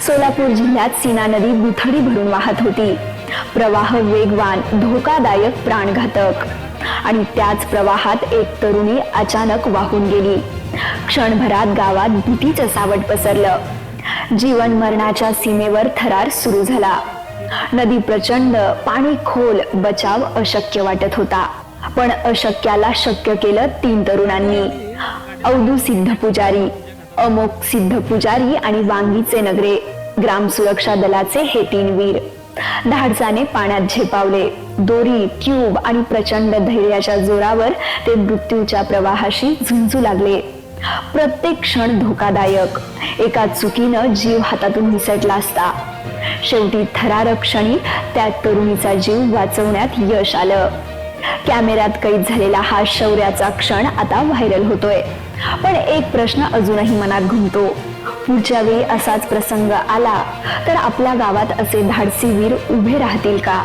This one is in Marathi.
सोलापूर जिल्ह्यात सीना नदी दुथडी भरून वाहत होती. प्रवाह वेगवान धोकादायक प्राणघातक. आणि त्याच प्रवाहात एक तरुणी अचानक वाहून गेली. क्षणभरात गावात भीतीचं सावट पसरलं. जीवन मरणाच्या सीमेवर थरार सुरू झाला. नदी प्रचंड पाणी खोल बचाव अशक्य वाटत होता. पण अशक्याला शक्य केलं तीन तरुणांनी. अवधू सिद्ध पुजारी अमोक सिद्ध पुजारी आणि वांगीचे नगरे ग्राम सुरक्षा दलाचे हे तीन वीर. धाडसाने पाण्यात झेपावले. दोरी ट्यूब आणि प्रचंड धैर्याच्या जोरावर ते मृत्यूच्या प्रवाहाशी झुंजू लागले. प्रत्येक क्षण धोकादायक. एका चुकीनं जीव हातातून निसटला असता. शेवटी थरारक क्षणी त्या तरुणीचा जीव वाचवण्यात यश आलं. कॅमेऱ्यात कैद झालेला हा शौर्याचा क्षण आता व्हायरल होतोय. पण एक प्रश्न अजूनही मनात घुमतो. पुढच्या वेळी असाच प्रसंग आला तर आपल्या गावात असे धाडसी वीर उभे राहतील का?